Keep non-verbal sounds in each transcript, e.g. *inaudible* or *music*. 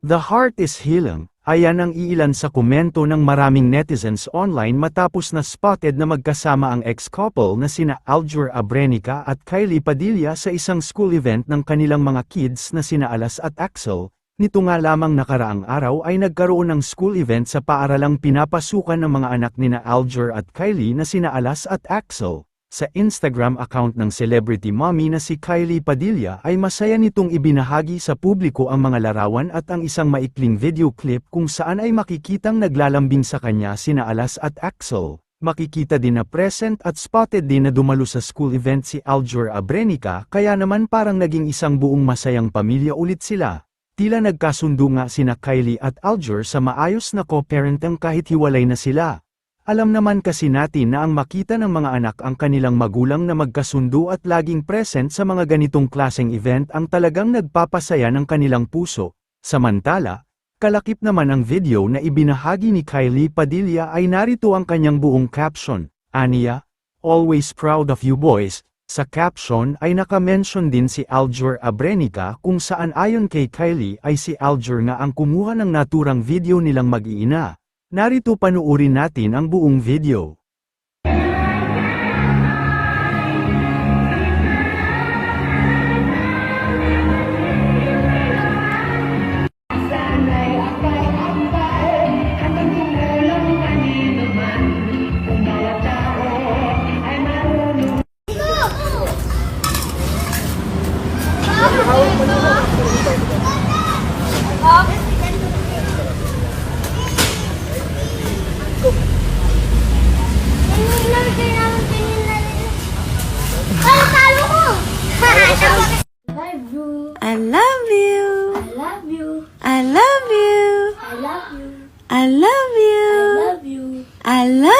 The heart is healing, ayan ang iilan sa komento ng maraming netizens online matapos na spotted na magkasama ang ex-couple na sina Aljur Abrenica at Kylie Padilla sa isang school event ng kanilang mga kids na sina Alas at Axel. Nito nga lamang nakaraang araw ay nagkaroon ng school event sa paaralang pinapasukan ng mga anak nina Aljur at Kylie na sina Alas at Axel. Sa Instagram account ng celebrity mommy na si Kylie Padilla ay masaya nitong ibinahagi sa publiko ang mga larawan at ang isang maikling video clip kung saan ay makikitang naglalambing sa kanya sina Alas at Axel. Makikita din na present at spotted din na dumalo sa school event si Aljur Abrenica kaya naman parang naging isang buong masayang pamilya ulit sila. Tila nagkasundo nga sina Kylie at Aljur sa maayos na co-parenting kahit hiwalay na sila. Alam naman kasi natin na ang makita ng mga anak ang kanilang magulang na magkasundo at laging present sa mga ganitong klaseng event ang talagang nagpapasaya ng kanilang puso. Samantala, kalakip naman ang video na ibinahagi ni Kylie Padilla ay narito ang kanyang buong caption, Aniya, always proud of you boys. Sa caption ay nakamention din si Aljur Abrenica kung saan ayon kay Kylie ay si Aljur nga ang kumuha ng naturang video nilang mag-iina. Narito panuorin natin ang buong video.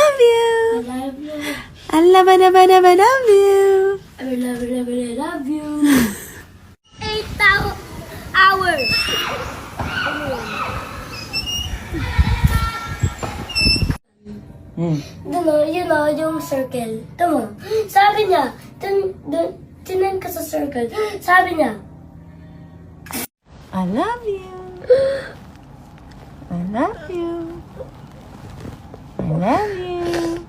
I love I you. love you. I love it, love it, love love you. I love you. Love you. Love you. Eight hours. Hmm. Dun o, yun o, yung circle. Tama. Sabi niya, dun, dun, tinan ka sa circle. Sabi niya, I love you. I love you. I love you.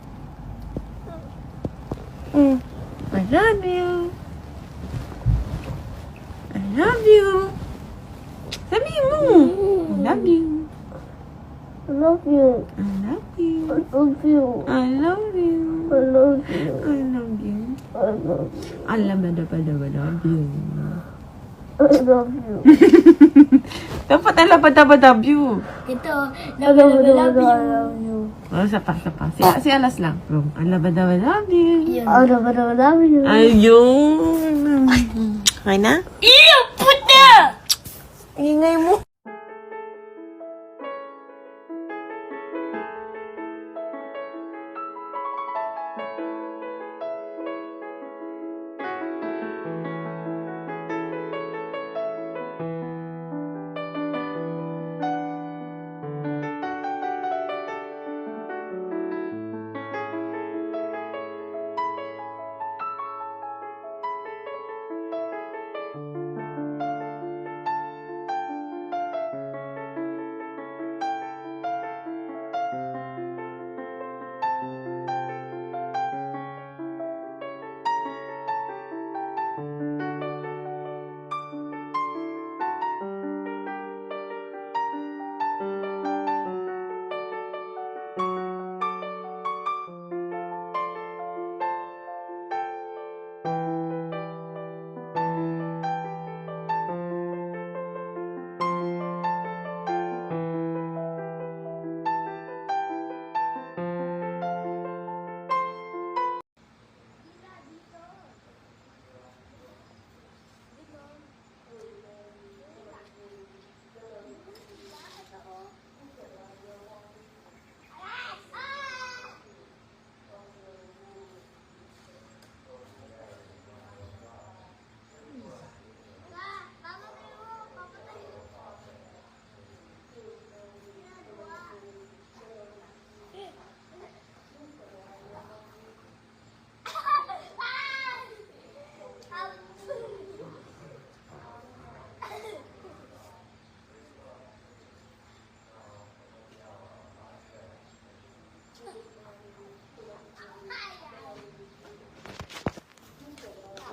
Mm. I love you. I love you. Sabihin mo. I love you. I love you. I love you. I love you. I love you. I love you. I love you. I love you. I love you. love you. Dapat tak lah pada pada view. Kita love you. Love you. Oh, sapa, sapa. Si, si alas lang. Bro, ala bada bada love you. Ala bada bada love you. Ayun. Ay na? Iyo, puta! Ingay mo.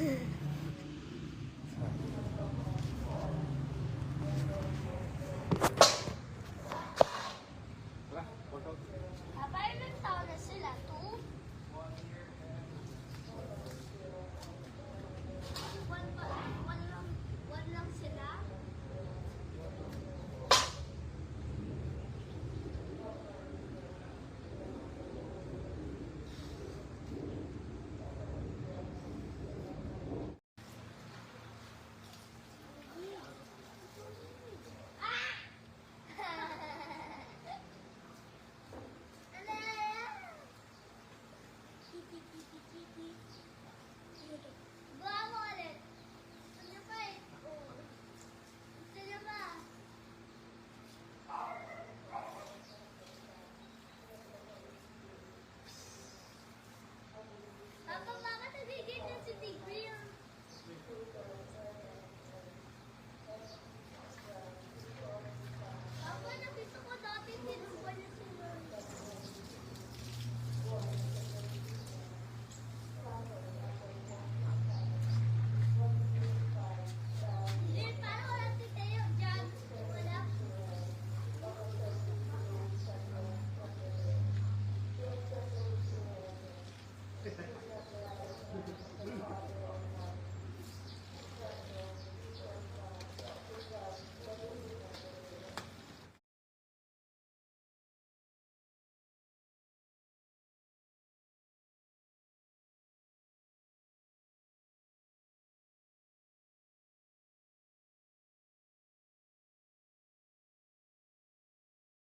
Mm-hmm. *laughs*